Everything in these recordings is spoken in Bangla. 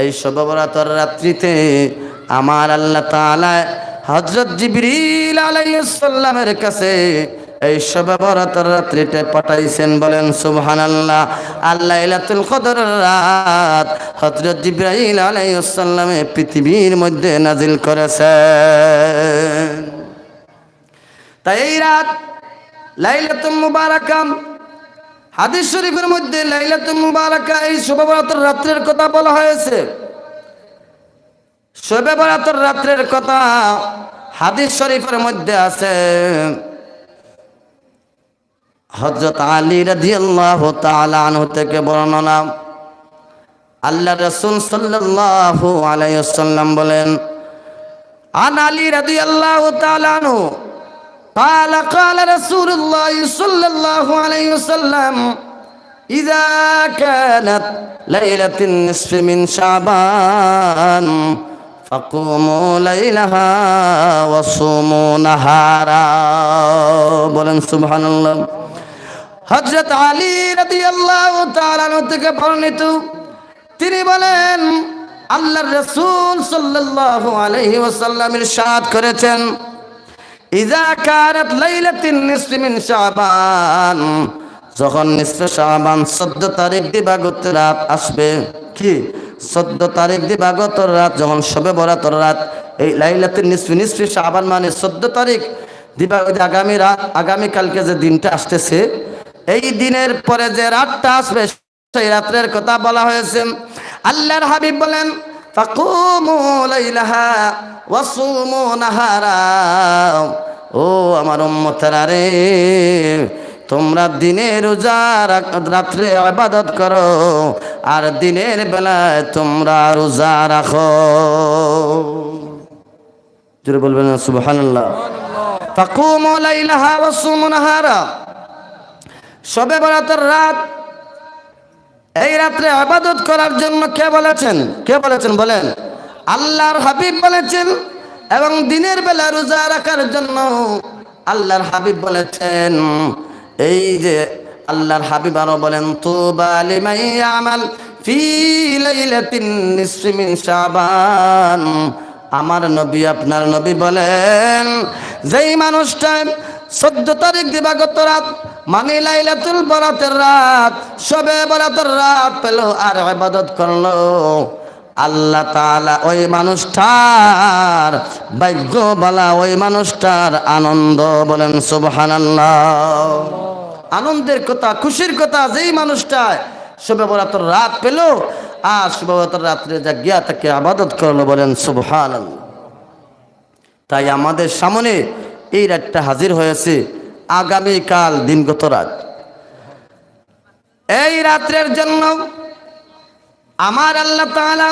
এই শববরাতর রাত্রিতে আমার আল্লাহ তাআলা হযরত জিবরিল আলাইহিস সালামের কাছে এই শববরাতর রাত্রিতে পাঠাইছেন, বলেন, সুবহানাল্লাহ। আল্লাহ লাইলাতুল কদর রাত হযরত জিবরাইল আলাইহিস সালামে পৃথিবীর মধ্যে নাজিল করেছেন। তাই এই রাত লাইলাতুল মুবারাকাম হাদিস শরীফের মধ্যে লাইলাতুল মুবারাকা এই শোভাবরাতর রাত্রের কথা বলা হয়েছে। শোবে বরাতর রাত্রের কথা হাদিস শরীফের মধ্যে আছে। হযরত আলী রাদিয়াল্লাহু তাআলা আনহু থেকে বর্ণনা। আল্লাহ রাসূল সাল্লাল্লাহু আলাইহি ওয়াসাল্লাম বলেন, আন আলী রাদিয়াল্লাহু তাআলা আনহু قال قال رسول الله صلى الله عليه وسلم إذا كانت ليلة النصف من شعبان فقوموا ليلها وصوموا نهارا বলেন সুবহানাল্লাহ হযরত আলী রাদিয়াল্লাহু তাআলা থেকে বর্ণিত তিনি বলেন আল্লাহর রাসূল সাল্লাল্লাহু আলাইহি ওয়াসাল্লাম ইরশাদ করেছেন ইজা কারাত লাইলাতিন নিসফি মিন শাবান, যখন নিসফে শাবান 14 তারিখ দিবাগত রাত আসবে, কি? 14 তারিখ দিবাগত রাত, যখন শবে বরাতর রাত, এই লাইলাতিন নিসফি নিসফি শাবান মানে 14 তারিখ দিবাগত আগামী রাত, আগামী কালকে যে দিনটা আসতেছে, এই দিনের পরে যে রাতটা আসবে, সেই রাত্রের কথা বলা হয়েছে। আল্লাহর হাবিব বলেন ফাকুমু লাইলাহা ওয়াসুমু নাহারা। ও আমার উম্মতেরা রে, তোমরা দিনের রোজা রাত্রে আবাদত করো, আর দিনের বেলায় তোমরা রোজা রাখো। জোরে বলবেন সুবহানাল্লাহ। ফাকুমু লাইলাহা ওয়াসুমু নাহারা। সবে বরাতের রাত এই রাত্রে আবাদত করার জন্য কে বলেছেন? কে বলেছেন? বলেন। আল্লাহর হাবিব বলেছেন এবং দিনের বেলা রোজা রাখার জন্য আল্লাহর হাবিব বলেছেন। এই যে আল্লাহর হাবিব আরও বলেন তো আমাল আমার নবী, আপনার নবী বলেন, যেই মানুষটা চোদ্দ তারিখ দিবাগত রাত মানে লাইলাতুল বরাতের রাত, সবে বরাতের রাত পেল আর ইবাদত করল। আল্লাহ তাআলা ওই মানুষটার ভাগ্য বলা ওই মানুষটার আনন্দ বলেন সুবহানাল্লাহ। আনন্দের কথা, খুশির কথা, যেই মানুষটা শুভে বরাতর রাত পেল, আর শুভে বরাতর রাত্রে যা গিয়া তাকে আবাদত করল বলেন সুবহান তাই আমাদের সামনে এই রাতটা হাজির হয়েছে। আগামীকাল দিনগত রাত। এই রাত্রের জন্য আমার আল্লাহ তাআলা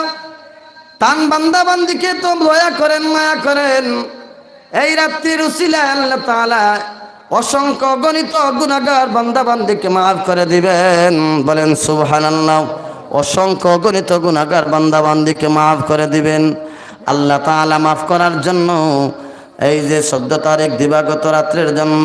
তান বান্দা বান্দিকে তো দয়া করেন, মায়া করেন। এই রাত্রির উসিলায় আল্লাহ তাআলা অসংখ্য গণিত গুণাগার বান্দা বান্দিকে মাফ করে দিবেন। বলেন, সুবহানাল্লাহ, অসংখ্য গণিত গুণাগার বান্দা বান্দিকে মাফ করে দিবেন। আল্লাহ তাআলা মাফ করার জন্য, এই যে চোদ্দ তারিখ দিবাগত রাত্রের জন্য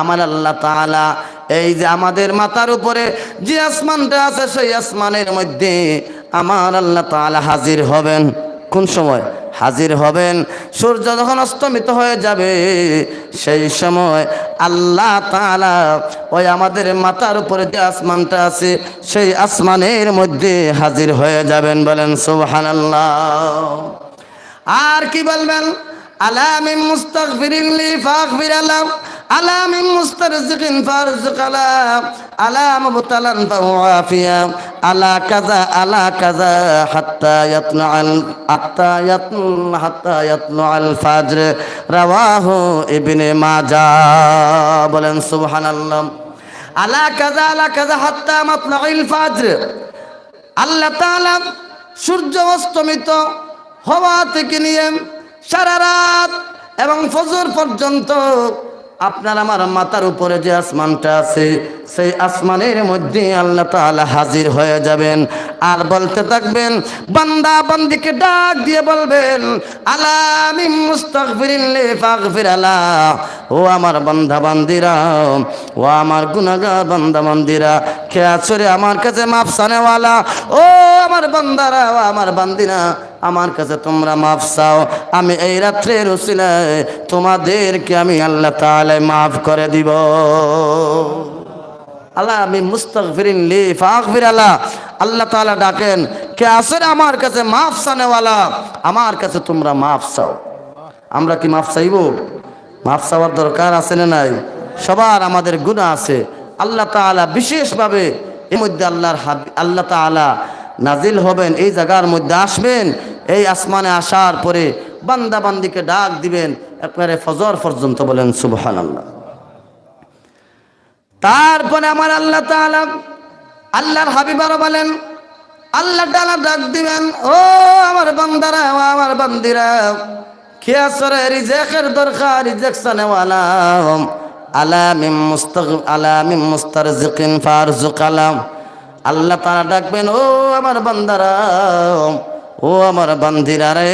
আমার আল্লাহ তাআলা, এই যে আমাদের মাথার উপরে যে আসমানটা আছে, সেই আসমানের মধ্যে আমার আল্লাহ তাআলা হাজির হবেন। কোন সময়? হাজির হবেন। সূর্য যখন অস্তমিত হয়ে যাবে, সেই সময় আল্লাহ তাআলা ওই আমাদের মাথার উপরে যে আসমানটা আছে, সেই আসমানের মধ্যে হাজির হয়ে যাবেন বলেন সুবহানাল্লাহ। আর কি বলবেন? আলামিন মুস্তাগফিরিন লি ফাগফির আলাম মুস্তারজিকিন ফারজিক আলাম আলা মুবতালান ফাওয়াফিয়া আলা কাযা আলা কাযা, হাত্তা ইয়াতলাল হাত্তা ইয়াতল হাত্তা ইয়াতলাল ফাজর। রাওয়াহু ইবনে মাজাহ। বলেন, সুবহানাল্লাহ। আলা কাযা আলা কাযা, হাত্তা মাতলাইল ফাজর। আল্লাহ তাআলা সূর্য অস্তমিত হওয়া থেকে নিয়ে সারা রাত এবং ফজর পর্যন্ত আপনার আমার মাথার উপরে যে আসমানটা আছে, সেই আসমানের মধ্যে আল্লাহ তাআলা হাজির হয়ে যাবেন। আর বলতে থাকবেন, বান্দা বান্দিকে ডাক দিয়ে বলবেন আলামিম মুস্তাগফিরিন আলা। ও আমার বান্দা বান্দিরা, ও আমার গুনাহগার বান্দা বান্দিরা, কে আছরে আমার কাছে মাফ সানেওয়ালা? ও আমার বান্দারা, ও আমার বান্দিরা আমার কাছে তোমরা মাফ চাও। আমি এই রাত্রের উসিলায় তোমাদেরকে আমি আল্লাহ তাআলা মাফ করে দিব। আল্লাহ, আমি মুস্তাগফিরিন লি ফাগফির আল্লাহ আল্লাহ তাআলা ডাকেন, কে আসেন আমার কাছে মাফ সানেওয়ালা আমার কাছে তোমরা মাফ চাও। আমরা কি মাফ চাইব? মাফ চাওয়ার দরকার আছে না নাই? সবার আমাদের গুনাহ আছে। আল্লাহ তাআলা বিশেষভাবে এর মধ্যে আল্লাহর হাবি আল্লাহ তাআলা নাজিল হবেন, এই জায়গার মধ্যে আসবেন, এই আসমানে আসার পরে বান্দা বান্দিকে ডাক দিবেন, একবারে ফজর পর্যন্ত বলেন সুবহান আল্লাহ তারপরে আমার আল্লাহ তাআলা আল্লাহর হাবিবারও বলেন, আল্লাহ তাআলা ডাক দিবেন, ও আমার বান্দারা আমার বান্দিরা খিয়াসরে রিজেকের দরকার রিজেকশনে ওয়ালা আলা মিম মুস্তাগ, আলা মিম মুস্তারজিকিন আলাম আল্লাহ তারা ডাকবেন ও আমার বান্দারা ও আমার বান্দিরা রে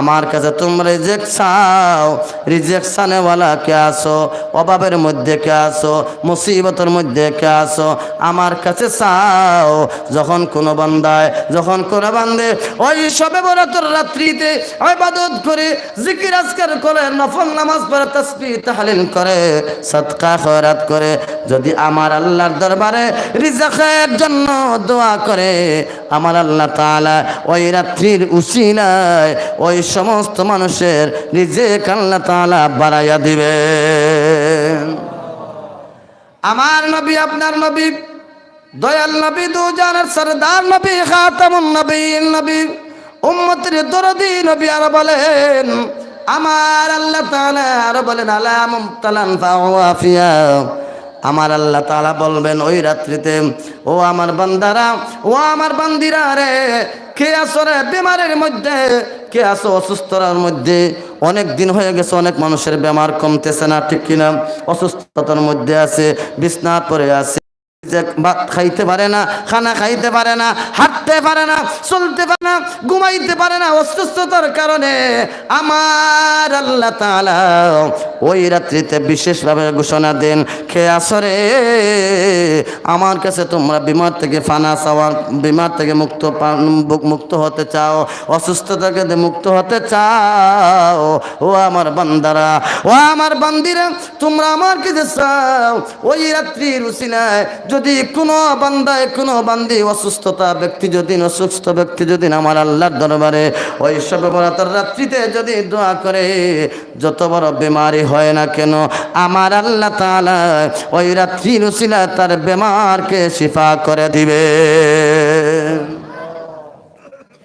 আমার কাছে তোমরা রিজেক্ট চাও রিজেকশানেওয়ালা কে আসো অভাবের মধ্যে কে আসো মুসিবতের মধ্যে কে আসো আমার কাছে চাও, যখন কোনো বান্দায়, যখন কোনো বান্দে ওই সবে বরাতর রাত্রিতে ইবাদত করে, জিকির আজকার করে, নফল নামাজ পড়ে, তাসবিহ তাহলিল করে, সদকা খয়রাত করে, যদি আমার আল্লাহর দরবারে রিজেকের জন্য দোয়া করে আমার আল্লাহ তাআলা ওই রাত্রির উসিলায় ওই সমস্ত মানুষের রিজেক আল্লাহ তাআলা বাড়াইয়া দিবেন আমার নবী, আপনার নবী, দয়াল নবী, দুজনের সরদার নবী, খাতামুন নবী নবী, উম্মতের দরদি নবী আর বলেন, আমার আল্লাহ তাআলা আর বলেন, আলা মুমতালান ফাওয়াফিয়া আমার আল্লাহ তালা বলবেন ওই রাত্রিতে, ও আমার বান্দারা, ও আমার বান্দিরা রে, কে আসো রে বেমারের মধ্যে? কে আসো অসুস্থতার মধ্যে? অনেক দিন হয়ে গেছে, অনেক মানুষের বেমার কমতেছে না, ঠিক কিনা? অসুস্থতার মধ্যে আছে, বিছনা পরে আছে। যে ভাত খাইতে পারে না, খানা খাইতে পারে না, হাঁটতে পারে না, চলতে পারে না, ঘুমাইতে পারে না অসুস্থতার কারণে আমার আল্লাহ ওই রাত্রিতে বিশেষভাবে ঘোষণা দেন খে আসরে, আমার কাছে তোমরা বিমার থেকে ফানা চাওয়ার বিমার থেকে মুক্ত মুক্ত হতে চাও, অসুস্থতা থেকে মুক্ত হতে চাও, ও আমার বান্দারা, ও আমার বান্দিরা, তোমরা আমার কাছে চাও, ওই রাত্রি রাত্রির উসিলায় যদি কোনো বান্দায় কোনো বান্দি অসুস্থতা, ব্যক্তি যদি অসুস্থ, ব্যক্তি যদি আমার আল্লাহর দরবারে ওই সব বরাতর রাত্রিতে যদি দোয়া করে, যত বড় বেমারি হয় না কেন, আমার আল্লাহ তাআলা ওই রাত্রির উসিলায় তার বেমারকে শিফা করে দিবে।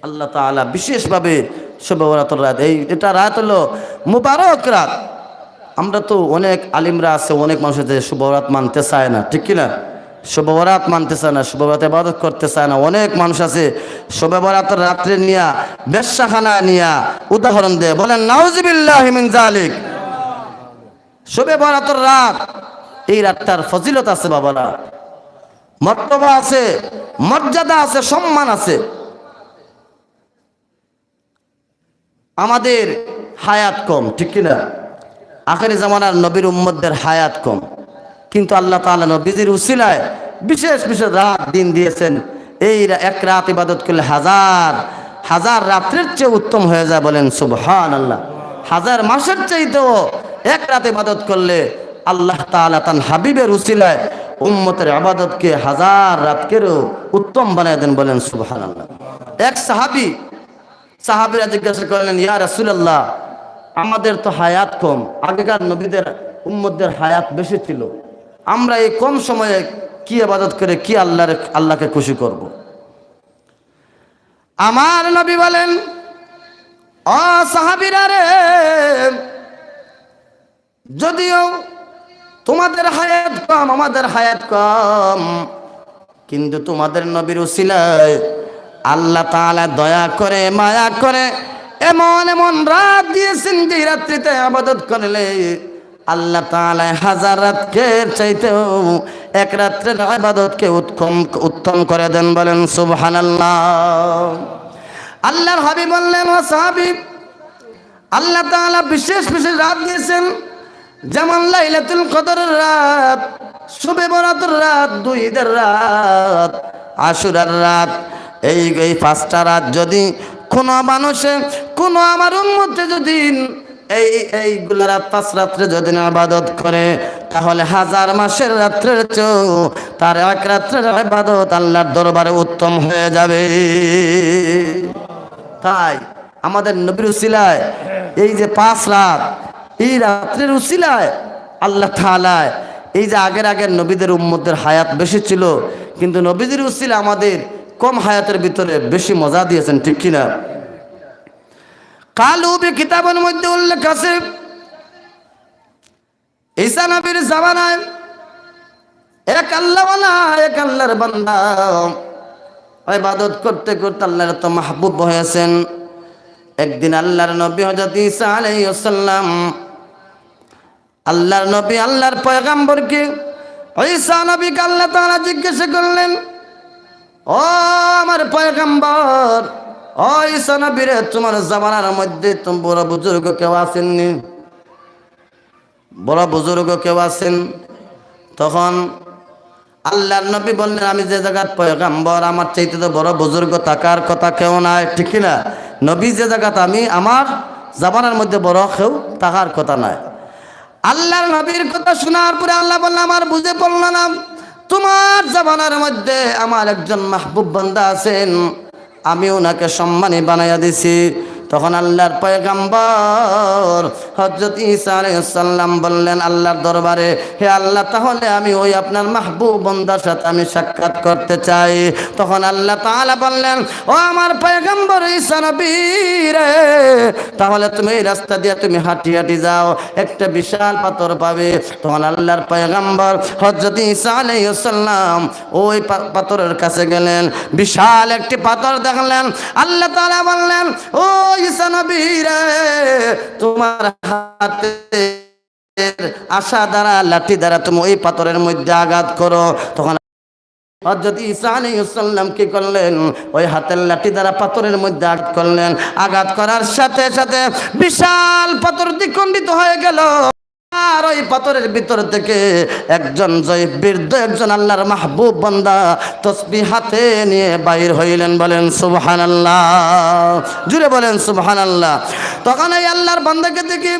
আল্লাহ তাআলা বিশেষভাবে শুভরাতর রাত, এই এটা রাত হলো মুবারক রাত। আমরা তো অনেক আলিমরা আছে, অনেক মানুষ আছে শুভরাত মানতে চায় না, ঠিক কিনা? শুভবরাত মানতে চায় না, শুভবরাত ইবাদত করতে চায় না। অনেক মানুষ আছে শুভবরাতের রাত্রে নিয়া, বেশ্যাখানা নিয়া উদাহরণ দেয়, বলেন, নাউজিবিল্লাহ মিন জালিক শুভে রাত, এই রাতটার ফজিলত আছে বাবারা। মর্তবা আছে, মর্যাদা আছে, সম্মান আছে। আমাদের হায়াত কম, ঠিক কিনা? আখেরি জামানার নবীর উম্মদের হায়াত কম। কিন্তু আল্লাহ তাআলা নবীজির উসিলায় বিশেষ বিশেষ রাত দিন দিয়েছেন। এই এক রাত ইবাদত করলে হাজার হাজার রাত্রের চেয়ে উত্তম হয়ে যায় বলেন সুবহান আল্লাহ হাজার মাসের চাইতেও এক রাত ইবাদত করলে আল্লাহ তাআলা তান হাবিবের উসিলায় উম্মতের আবাদতকে হাজার রাতকেরও উত্তম বানায় দেন বলেন সুবহান আল্লাহ এক সাহাবি, সাহাবিরা জিজ্ঞাসা করলেন, ইয়া রাসূলুল্লাহ, আমাদের তো হায়াত কম, আগেকার নবীদের, উম্মতদের হায়াত বেশি ছিল। আমরা এই কম সময়ে কি আবাদত করে কি আল্লাহর, আল্লাহকে খুশি করব। আমার নবী বলেন রে, যদিও তোমাদের হায়াত কম, আমাদের হায়াত কম, কিন্তু তোমাদের নবীর উসিলায় আল্লাহ তাআলা দয়া করে, মায়া করে, এমন এমন রাত দিয়েছেন যে রাত্রিতে আবাদত করলে আল্লাহ তাআলা হাজার রাতকে চাইতেও এক রাত্রের আবাদতকে উত্তম উত্তম করে দেন বলেন সুবহানাল্লাহ। আল্লাহর হাবিব বললেন, ও সাহাবী, আল্লাহ তাআলা বিশেষ বিশেষ রাত দিয়েছেন। যেমন লাইলাতুল কদরের রাত, শুবে বরাতের রাত, দুই ঈদের রাত, আশুরার রাত, এই এই পাঁচটা রাত যদি কোনো মানুষে, কোনো আমার উন্মতে যদি এই এইগুলো রাত পাঁচ রাত্রে যদি আবাদত করে, তাহলে হাজার মাসের রাত্রের চেয়েও তার এক রাত্রের আবাদত আল্লাহর দরবারে উত্তম হয়ে যাবে। তাই আমাদের নবীর উসিলায়, এই যে পাঁচ রাত, এই রাত্রের উসিলায় আল্লাহ তাআলায়, এই যে আগের আগের নবীদের উম্মদের হায়াত বেশি ছিল, কিন্তু নবীদের উসিলা আমাদের কম হায়াতের ভিতরে বেশি মজা দিয়েছেন, ঠিক কিনা? কালুবি কিতাবের মধ্যে উল্লেখ আছে। ঈসা নবীর জামানায় এক আল্লাহওয়ালা এক আল্লাহর বান্দা ইবাদত করতে করতে আল্লাহর তো মাহবুব হয়েছেন। একদিন আল্লাহর নবী হযরত ঈসা আলাইহিস সালাম আল্লাহর নবী, আল্লাহর পয়গাম্বরকে ঈসা নবীকে আল্লাহ তাআলা জিজ্ঞাসা করলেন, ও আমার পয়গাম্বর ও ঈসা নবী রে তোমার জামানার মধ্যে তুমি বড় বুজুর্গ কেউ আসেননি? বড় বুজুর্গ কেউ আছেন তখন আল্লাহর নবী বললেন, আমি যে জায়গার পয়গাম্বর, আমার চাইতে তো বড় বুজুর্গ থাকার কথা কেউ নাই। ঠিক না নবী যে জায়গাতে, আমি আমার জামানার মধ্যে বড় কেউ থাকার কথা নাই। আল্লাহর নবীর কথা শোনার পরে আল্লাহ বললেন, আমার বুঝে পড়ল না। তোমার জামানার মধ্যে আমার একজন মাহবুব বান্দা আছেন। আমি ওনাকে সম্মানী বানাইয়া দিছি। তখন আল্লাহর পয়গাম্বর হজরত ঈসা আলাইসাল্লাম বললেন, আল্লাহর দরবারে, হে আল্লাহ, তাহলে আমি ওই আপনার মাহবুব বন্দার সাথে আমি সাক্ষাৎ করতে চাই। তখন আল্লাহ তাআলা বললেন, ও আমার পয়গাম্বর ঈসা নবী রে, তাহলে তুমি এই রাস্তা দিয়ে তুমি হাঁটি হাঁটি যাও, একটা বিশাল পাথর পাবে। তখন আল্লাহর পয়গাম্বর হজরত ঈসা আলাইসাল্লাম ওই পাথরের কাছে গেলেন, বিশাল একটি পাথর দেখলেন। আল্লাহ তাআলা বললেন ও তোমার হাতে আশা দ্বারা, লাঠি দ্বারা তুমি ওই পাথরের মধ্যে আঘাত করো। তখন হজরত ঈসা আলাইহিসসালাম কি করলেন? ওই হাতের লাঠি দ্বারা পাথরের মধ্যে আঘাত করলেন। আঘাত করার সাথে সাথে বিশাল পাথর দ্বিখণ্ডিত হয়ে গেল। আর ওই পাথরের ভিতর থেকে একজন জয় বৃদ্ধ একজন আল্লাহর মাহবুব বান্দা তসবি হাতে নিয়ে বাইর হইলেন, বলেন সুবহান আল্লাহ জুড়ে বলেন সুবহান আল্লাহ তখন এই আল্লাহর বান্দাকে দেখি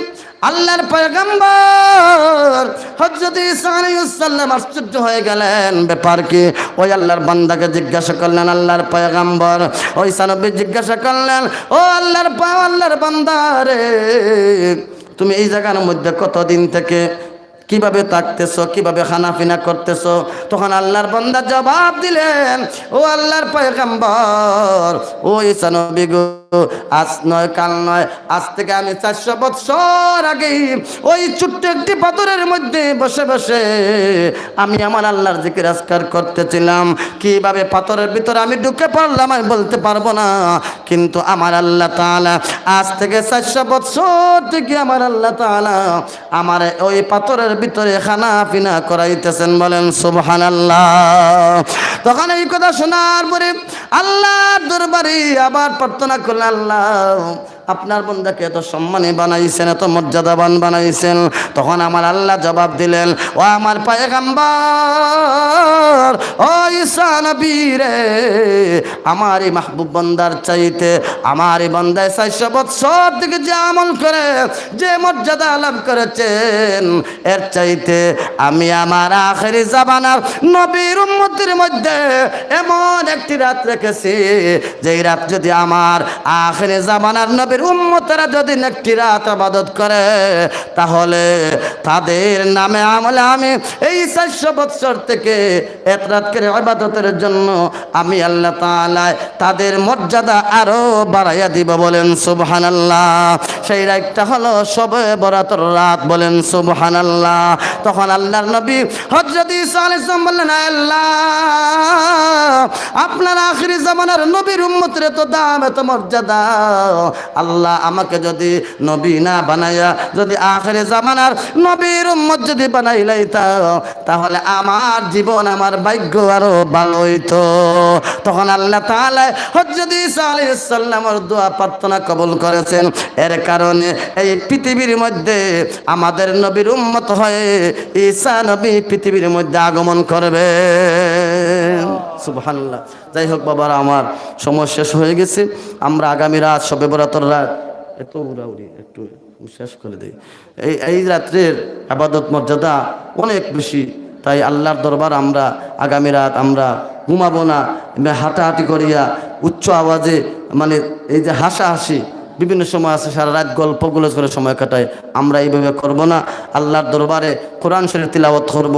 আল্লাহর পয়গম্বর হযরত ঈসা আলাইহিস সালাম আশ্চর্য হয়ে গেলেন। ব্যাপার কি? ওই আল্লাহর বান্দাকে জিজ্ঞাসা করলেন, আল্লাহর পয়গম্বর। ওই সানবী জিজ্ঞাসা করলেন, ও আল্লাহর আল্লাহর বান্দা রে তুমি এই জায়গার মধ্যে কতদিন থেকে কীভাবে থাকতেছো, কীভাবে খানাফিনা করতেছো? তখন আল্লাহর বান্দা জবাব দিলেন, ও আল্লাহর পয়গম্বর, ও ঈসা গো, আজ নয়, কাল নয়, আজ থেকে আমি চারশো বৎসর আগে ওই ছোট্ট একটি পাথরের মধ্যে বসে বসে আমি আমার আল্লাহর জিকির আজকার করতেছিলাম। কীভাবে পাথরের ভিতরে আমি ঢুকে পড়লাম আমি বলতে পারব না, কিন্তু আমার আল্লাহ তাআলা আজ থেকে চারশো বৎসর থেকে আমার আল্লাহ তাআলা আমার ওই পাথরের ভিতরে খানা পিনা করাইতেছেন বলেন সুবহান আল্লাহ তখন এই কথা শোনার পরে আল্লাহ দরবারে আবার প্রার্থনা করলেন, আল্লাহ আপনার বন্ধাকে এত সম্মানে বানাইছেন, এত মর্যাদাবান বানাইছেন। তখন আমার আল্লাহ জবাব দিলেন, ও আমার পায়গাম্বার, ও ঈসা রে, আমার এই মাহবুব বন্দার চাইতে, আমার এই বন্দায় চারশো বৎসর থেকে যে আমল করে, যে মর্যাদা লাভ করেছেন, এর চাইতে আমি আমার আখেরি জাবানার নবীর উন্মতির মধ্যে এমন একটি রাত রেখেছি, যেই রাত যদি আমার আখেরি জামানার নবীর উম্মতেরা যদি একটি রাত আবাদত করে, তাহলে তাদের নামে আমলে আমি এই চারশো বৎসর থেকে এক রাত করে আবাদতের জন্য আমি আল্লাহ তাআলায় তাদের মর্যাদা আরও বাড়াইয়া দিব বলেন সুবহানাল্লাহ। সেই রাতটা হলো সবে বরাতর রাত বলেন সুবহান আল্লাহ তখন আল্লাহর নবী হযরত ঈসা আলাইহিস সালাম বললেন, "আয় আল্লাহ, আপনার আখিরি জামানার নবীর উম্মতের তো দাম, এত মর্যাদা আল্লাহ আমাকে যদি নবী না বানাইয়া যদি আখেরে জামানার নবীর উম্মত যদি বানাই বানাইলাইতা, তাহলে আমার জীবন, আমার ভাগ্য আরও ভালো হইতো। তখন আল্লাহ তাআলা হযরত ঈসা আলাইহিস সালামের দোয়া প্রার্থনা কবুল করেছেন। এর কারণে এই পৃথিবীর মধ্যে আমাদের নবীর উম্মত হয়ে ঈসা নবী পৃথিবীর মধ্যে আগমন করবে। সুবহানাল্লাহ। যাই হোক বাবারা, আমার সময় শেষ হয়ে গেছে। আমরা আগামী রাত সবে বরাতর রাত এত উড়াউড়ি একটু শেষ করে দিই। এই এই রাত্রের আবাদত মর্যাদা অনেক বেশি। তাই আল্লাহর দরবার আমরা আগামী রাত আমরা ঘুমাবো না। হাঁটাহাঁটি করিয়া উচ্চ আওয়াজে মানে এই যে হাসাহাসি বিভিন্ন সময় আছে, সারা রাত গল্পগুলো করে সময় কাটায়। আমরা এইভাবে করব না। আল্লাহর দরবারে কোরআন শরীফ তিলাওয়াত করব,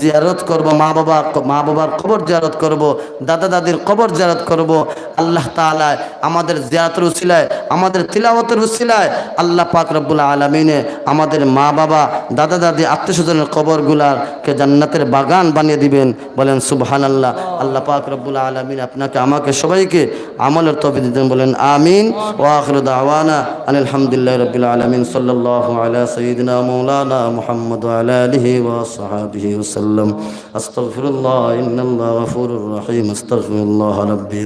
জিয়ারত করব, মা বাবা মা বাবার কবর জিয়ারত করব, দাদা দাদির কবর জিয়ারত করব। আল্লাহ তাআলায় আমাদের জিয়ারতের উসিলায়, আমাদের তিলাওয়াতের উসিলায় আল্লাহ পাক রব্বুল আলমিনে আমাদের মা বাবা, দাদা দাদি আত্মীয় স্বজনের কবরগুলারকে জান্নাতের বাগান বানিয়ে দিবেন। বলেন সুবহান আল্লাহ আল্লাহ পাক রব্বুল আলমিন আপনাকে, আমাকে সবাইকে আমলের তবে দিতেন। বলেন, আমিন। ও আখর দাওয়ানা আলহামদুলিল্লাহ রবিল আলমিন সাল্লাহ আলা সঈদিনা মৌলানা মোহাম্মদ আলা আলিহি ওয়াসহাবিহি ওসাল্লাম আস্তাগফিরুল্লাহ, ইন্নাল্লাহ গফুরুর রহিম। আস্তাগফিরুল্লাহ রাব্বি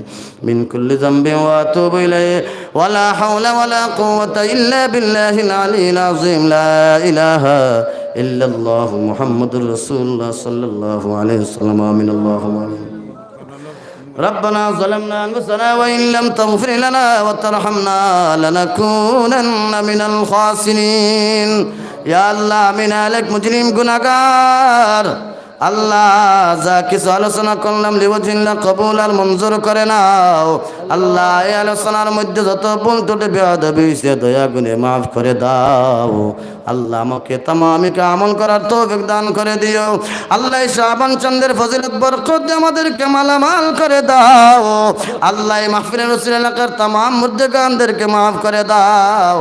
মিন কুল্লি যামবিন ওয়া আতুবু ইলাইহি। ওয়ালা হাওলা ওয়ালা কুওয়াতা ইল্লা বিল্লাহিল আলিয়্যিল আযীম। লা ইলাহা ইল্লাল্লাহু মুহাম্মাদুর রাসূলুল্লাহ সাল্লাল্লাহু আলাইহি ওয়াসাল্লাম। আমিন, আল্লাহুম্মা আমিন। ربنا ظلمنا أنفسنا وإن لم تغفر لنا وترحمنا لنكونن من الخاسرين يا الله من أهلك مجرم গুনাহগার আল্লাহ যা কিছু আলোচনা করলাম লিবজিল্লা কবুল আর মঞ্জুর করে নাও। আল্লাহ এই আলোচনার মধ্যে যত ভুল ত্রুটি বেয়াদ হয়েছে দয়া গুনে মাফ করে দাও। আল্লাহ আমাকে তামামিকে আমল করার তৌফিক দান করে দিও। আল্লাহ শাহবান চন্দ্রের ফজিলত, বরকত আমাদেরকে মালামাল করে দাও। আল্লাহ এই মাহফিলের রসুল এলাকার তামাম মুদ্দেগানদেরকে মাফ করে দাও।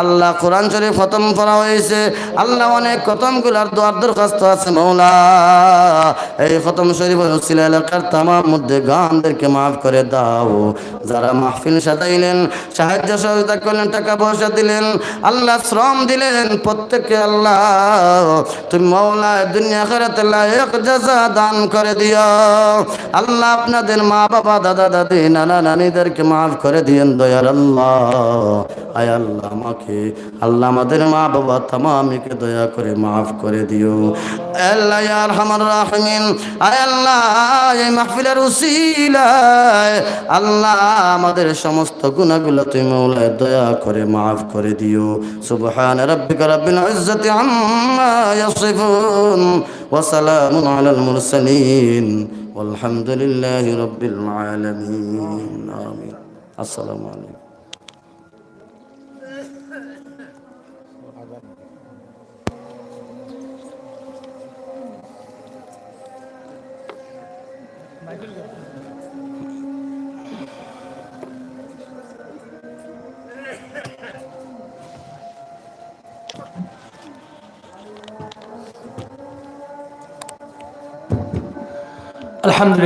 আল্লাহ কোরআন শরীফ খতম করা হয়েছে। আল্লাহ অনেক খতমগুলার দোয়ার দরখাস্ত আছে মৌলা এই খতম শরীফ রসুল এলাকার তামাম মধ্যে গানদেরকে মাফ করে দাও। যারা মাহফিল সাজাইলেন, সাহায্য সহযোগিতা করলেন, টাকা পয়সা দিলেন, আল্লাহ শ্রম দিলেন, প্রত্যেককে আল্লাহ, তুমি মৌলা দুনিয়া খেরাতে লায়ক জাজা দান করে দিও। আল্লাহ আপনাদের মা বাবা, দাদা, দাদি, নানা নানিদেরকে মাফ করে দিয়েন দয়াল আল্লাহ। আয় আল্লাহ আমাকে, আল্লাহ আমাদের মা বাবা তামামিকে দয়া করে মাফ করে দিও। আল্লাহ ইয়ার হামার রাহমিন আয় আল্লাহ এই মাহফিলের উসিলায় আল্লাহ আমাদের সমস্ত গুণাগুলো তুমি মৌলায় দয়া করে মাফ করে দিও সুবহান রাব্বিকা রাব্বিল ইজ্জাতি আম্মা ইয়াসিফুন ওয়া সালামুন আলাল মুরসালিন والحمد لله رب العالمين آمين السلام عليكم আলহামদুলিল্লাহ